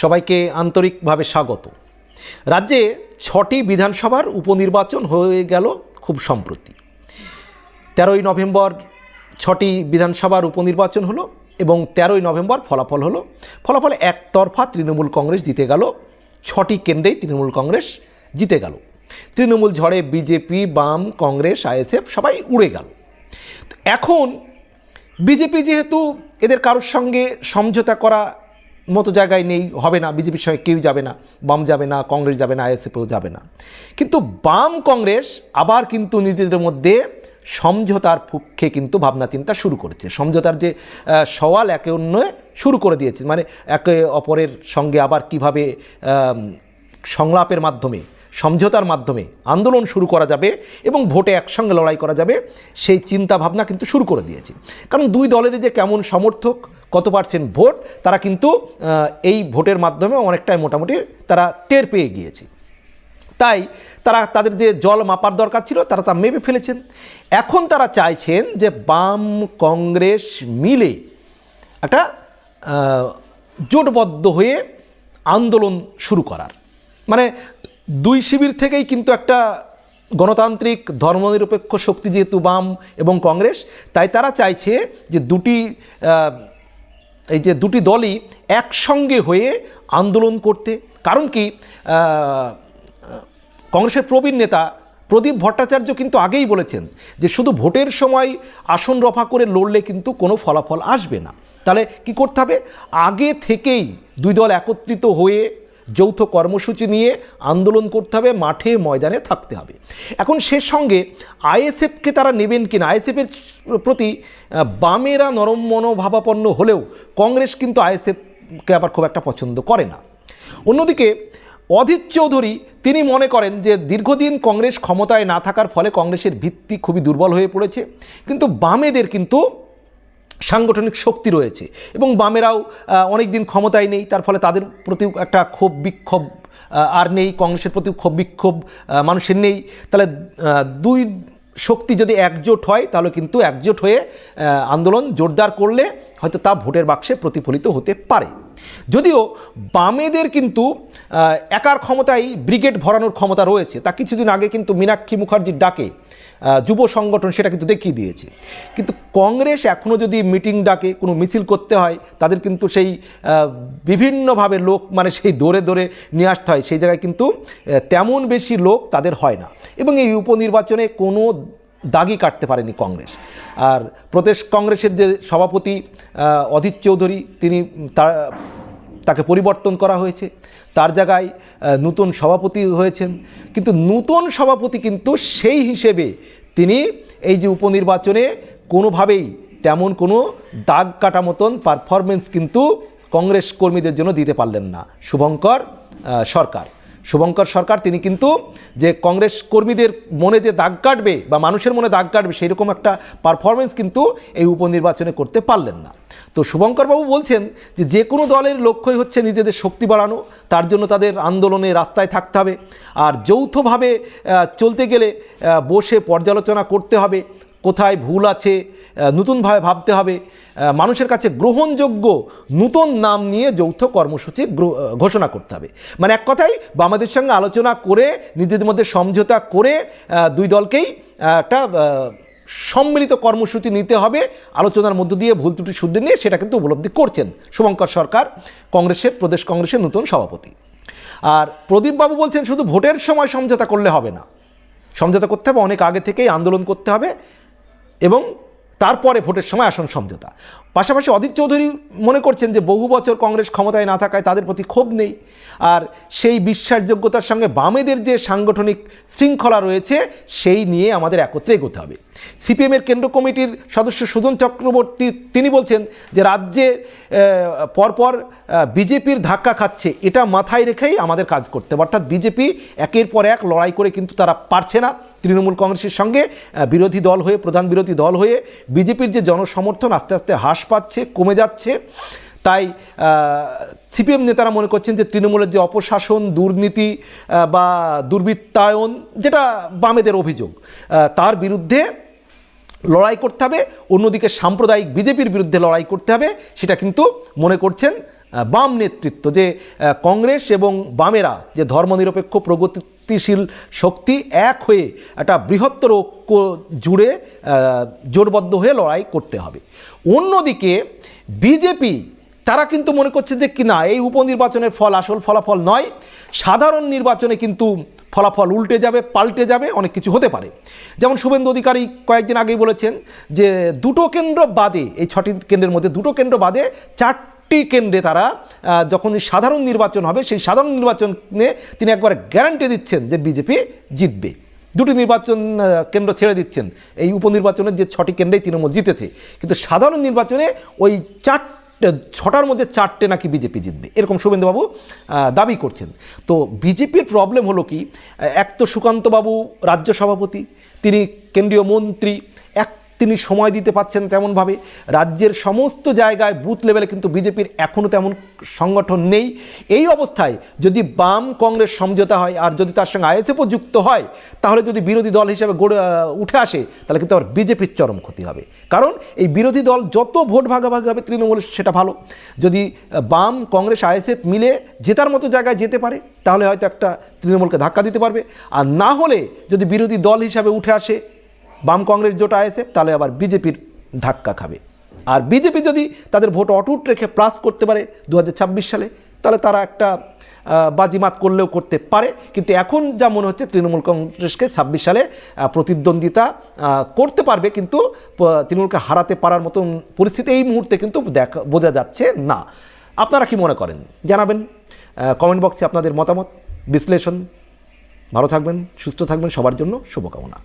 সবাইকে আন্তরিকভাবে স্বাগত। রাজ্যে ছটি বিধানসভার উপনির্বাচন হয়ে গেল খুব সম্প্রতি। তেরোই নভেম্বর ছটি বিধানসভার উপনির্বাচন হলো এবং তেরোই নভেম্বর ফলাফল হলো। ফলাফল একতরফা তৃণমূল কংগ্রেস জিতে গেল, ছটি কেন্দ্রেই তৃণমূল কংগ্রেস জিতে গেল। তৃণমূল ঝড়ে বিজেপি, বাম, কংগ্রেস, আইএসএফ সবাই উড়ে গেল। এখন বিজেপি যেহেতু এদের কারোর সঙ্গে সমঝোতা করা মতো জায়গায় নেই, হবে না, বিজেপির সঙ্গে কেউ যাবে না, বাম যাবে না, কংগ্রেস যাবে না, আইএসএফও যাবে না। কিন্তু বাম কংগ্রেস আবার কিন্তু নিজেদের মধ্যে সমঝোতার পক্ষে কিন্তু ভাবনা চিন্তা শুরু করেছে। সমঝোতার যে সওয়াল একে অন্য শুরু করে দিয়েছে। মানে একে অপরের সঙ্গে আবার কীভাবে সংলাপের মাধ্যমে, সমঝোতার মাধ্যমে আন্দোলন শুরু করা যাবে এবং ভোটে একসঙ্গে লড়াই করা যাবে, সেই চিন্তা ভাবনা কিন্তু শুরু করে দিয়েছে। কারণ দুই দলের যে কেমন সমর্থক কত পার্সেন্ট ভোট, তারা কিন্তু এই ভোটের মাধ্যমে অনেকটাই মোটামুটি তারা টের পেয়ে গিয়েছে। তাই তারা তাদের যে জল মাপার দরকার ছিল, তারা তা মেপে ফেলেছেন। এখন তারা চাইছেন যে বাম কংগ্রেস মিলে একটা জোটবদ্ধ হয়ে আন্দোলন শুরু করার। মানে দুই শিবির থেকেই কিন্তু একটা গণতান্ত্রিক, ধর্মনিরপেক্ষ শক্তি যেহেতু বাম এবং কংগ্রেস, তাই তারা চাইছে যে দুটি এই যে দুটি দলই একসঙ্গে হয়ে আন্দোলন করতে, কারণ কি কংগ্রেসের প্রবীণ নেতা প্রদীপ ভট্টাচার্য কিন্তু আগেই বলেছেন যে শুধু ভোটের সময় আসন রফা করে লড়লে কিন্তু কোনো ফলাফল আসবে না। তাহলে কি করতে হবে? আগে থেকেই দুই দল একত্রিত হয়ে যৌথ কর্মসূচি নিয়ে আন্দোলন করতে হবে, মাঠে, ময়দানে থাকতে হবে। এখন সে সঙ্গে আইএসএফকে তারা নেবেন কিনা আইএসএফের প্রতি বামেরা নরম মনোভাবাপন্ন হলেও কংগ্রেস কিন্তু আইএসএফকে আবার খুব একটা পছন্দ করে না। অন্যদিকে, অধীর চৌধুরী, তিনি মনে করেন যে দীর্ঘদিন কংগ্রেস ক্ষমতায় না থাকার ফলে কংগ্রেসের ভিত্তি খুবই দুর্বল হয়ে পড়েছে। কিন্তু বামেদের কিন্তু সাংগঠনিক শক্তি রয়েছে এবং বামেরাও অনেক দিন ক্ষমতায় নেই, তার ফলে তাদের প্রতিও একটা ক্ষোভ, বিক্ষোভ আর নেই, কংগ্রেসের প্রতি ক্ষোভ, বিক্ষোভ মানুষের নেই। তাহলে দুই শক্তি যদি একজোট হয়, তাহলে কিন্তু একজোট হয়ে আন্দোলন জোরদার করলে হয়তো তা ভোটের বাক্সে প্রতিফলিত হতে পারে। যদিও বামেদের কিন্তু একার ক্ষমতায় ব্রিগেড ভরানোর ক্ষমতা রয়েছে, তা কিছুদিন আগে কিন্তু মীনাক্ষী মুখার্জির ডাকে যুব সংগঠন সেটা কিন্তু দেখিয়ে দিয়েছে। কিন্তু কংগ্রেস এখনও যদি মিটিং ডাকে, কোনো মিছিল করতে হয়, তাদের কিন্তু সেই বিভিন্নভাবে লোক মানে সেই দৌড়ে দৌড়ে নিয়ে আসতে হয়, সেই জায়গায় কিন্তু তেমন বেশি লোক তাদের হয় না। এবং এই উপনির্বাচনে কোনো দাগই কাটতে পারেনি কংগ্রেস। আর প্রদেশ কংগ্রেসের যে সভাপতি অধীর চৌধুরী, তিনি তার, তাকে পরিবর্তন করা হয়েছে। তার জায়গায় নতুন সভাপতি হয়েছেন। কিন্তু নতুন সভাপতি কিন্তু সেই হিসেবে তিনি এই যে উপনির্বাচনে কোনোভাবেই তেমন কোনো দাগ কাটা মতন পারফরমেন্স কিন্তু কংগ্রেস কর্মীদের জন্য দিতে পারলেন না। শুভঙ্কর সরকার। শুভঙ্কর সরকার, তিনি কিন্তু যে কংগ্রেস কর্মীদের মনে যে দাগ কাটবে বা মানুষের মনে দাগ কাটবে সেই রকম একটা পারফরমেন্স কিন্তু এই উপনির্বাচনে করতে পারলেন না। তো শুভঙ্করবাবু বলছেন যে যে কোনো দলের লক্ষ্যই হচ্ছে নিজেদের শক্তি বাড়ানো, তার জন্য তাদের আন্দোলনে রাস্তায় থাকতে হবে। আর যৌথভাবে চলতে গেলে বসে পর্যালোচনা করতে হবে। কোথায় ভুল আছে নতুনভাবে ভাবতে হবে। মানুষের কাছে গ্রহণযোগ্য নতুন নাম নিয়ে যৌথ কর্মসূচি ঘোষণা করতে হবে। মানে এক কথায়, বামাদের সঙ্গে আলোচনা করে, নিজেদের মধ্যে সমঝোতা করে দুই দলকেই একটা সম্মিলিত কর্মসূচি নিতে হবে। আলোচনার মধ্য দিয়ে ভুল ত্রুটি শুদ্ধ নিয়ে সেটা কিন্তু উপলব্ধি করছেন শুভঙ্কর সরকার, কংগ্রেসের, প্রদেশ কংগ্রেসের নতুন সভাপতি। আর প্রদীপবাবু বলছেন, শুধু ভোটের সময় সমঝোতা করলে হবে না। সমঝোতা করতে হবে, অনেক আগে থেকেই আন্দোলন করতে হবে। এবং তারপরে ভোটের সময় আসন সমঝোতা। পাশাপাশি অধীর চৌধুরী মনে করছেন যে বহু বছর কংগ্রেস ক্ষমতায় না থাকায় তাদের প্রতি ক্ষোভ নেই। আর সেই বিশ্বাসযোগ্যতার সঙ্গে বামেদের যে সাংগঠনিক শৃঙ্খলা রয়েছে, সেই নিয়ে আমাদের একত্রে এগোতে হবে। সিপিএমের কেন্দ্র কমিটির সদস্য সুজন চক্রবর্তী, তিনি বলছেন যে রাজ্যে পরপর বিজেপির ধাক্কা খাচ্ছে, এটা মাথায় রেখেই আমাদের কাজ করতে হবে। অর্থাৎ বিজেপি একের পর এক লড়াই করে কিন্তু তারা পারছে না। তৃণমূল কংগ্রেসের সঙ্গে বিরোধী দল হয়ে, প্রধান বিরোধী দল হয়ে, বিজেপির যে জনসমর্থন আস্তে আস্তে হ্রাস পাচ্ছে, কমে যাচ্ছে। তাই সিপিএম নেতারা মনে করছেন যে তৃণমূলের যে অপশাসন, দুর্নীতি বা দুর্বৃত্তায়ন, যেটা বামেদের অভিযোগ তার বিরুদ্ধে লড়াই করতে হবে। অন্যদিকে সাম্প্রদায়িক বিজেপির বিরুদ্ধে লড়াই করতে হবে, সেটা কিন্তু মনে করছেন বাম নেতৃত্ব, যে কংগ্রেস এবং বামেরা যে ধর্মনিরপেক্ষ, প্রগতিশীল শক্তি এক হয়ে একটা বৃহত্তর ঐক্য জুড়ে জোটবদ্ধ হয়ে লড়াই করতে হবে। অন্যদিকে বিজেপি, তারা কিন্তু মনে করছে যে, কি না, এই উপনির্বাচনের ফল আসল ফলাফল নয়। সাধারণ নির্বাচনে কিন্তু ফলাফল উল্টে যাবে, পাল্টে যাবে, অনেক কিছু হতে পারে। যেমন শুভেন্দু অধিকারী কয়েকদিন আগেই বলেছেন যে, দুটো কেন্দ্র বাদে, এই ছটি কেন্দ্রের মধ্যে দুটো কেন্দ্র বাদে চারটি কেন্দ্রে তারা যখন সাধারণ নির্বাচন হবে, সেই সাধারণ নির্বাচনে তিনি একবার গ্যারান্টি দিচ্ছেন যে বিজেপি জিতবে। দুটি নির্বাচন কেন্দ্র ছেড়ে দিচ্ছেন। এই উপনির্বাচনের যে ছটি কেন্দ্রেই তৃণমূল জিতেছে। কিন্তু সাধারণ নির্বাচনে ওই চারটে ছটার মধ্যে চারটে নাকি বিজেপি জিতবে। এরকম শুভেন্দুবাবু দাবি করছেন। তো বিজেপির প্রবলেম হলো কি? এক তো সুকান্তবাবু রাজ্য সভাপতি, তিনি কেন্দ্রীয় মন্ত্রী তিনি সময় দিতে পাচ্ছেন তেমনভাবে। রাজ্যের সমস্ত জায়গায় বুথ লেভেলে কিন্তু বিজেপির এখনও তেমন সংগঠন নেই। এই অবস্থায় যদি বাম কংগ্রেস সমঝোতা হয় আর যদি তার সঙ্গে আইএসএফও যুক্ত হয়, তাহলে যদি বিরোধী দল হিসেবে গড়ে উঠে আসে, তাহলে কিন্তু আবার বিজেপির চরম ক্ষতি হবে। কারণ এই বিরোধী দল যত ভোট ভাগাভাগি হবে তৃণমূল, সেটা ভালো। যদি বাম, কংগ্রেস, আইএসএফ মিলে জেতার মতো জায়গায় যেতে পারে, তাহলে হয়তো একটা তৃণমূলকে ধাক্কা দিতে পারবে। আর না হলে যদি বিরোধী দল হিসাবে উঠে আসে বাম কংগ্রেস জোট আইএসএফ তাহলে আবার বিজেপির ধাক্কা খাবে। আর বিজেপি যদি তাদের ভোট অটুট রেখে প্লাস করতে পারে দু হাজার ছাব্বিশ সালে, তাহলে তারা একটা বাজিমাত করলেও করতে পারে। কিন্তু এখন যা মনে হচ্ছে, তৃণমূল কংগ্রেসকে ছাব্বিশ সালে প্রতিদ্বন্দ্বিতা করতে পারবে। কিন্তু তৃণমূলকে হারাতে পারার মতন পরিস্থিতি এই মুহূর্তে কিন্তু দেখা, বোঝা যাচ্ছে না। আপনারা কি মনে করেন? জানাবেন। কমেন্ট বক্সে আপনাদের মতামত, বিশ্লেষণ। ভালো থাকবেন, সুস্থ থাকবেন। সবার জন্য শুভকামনা।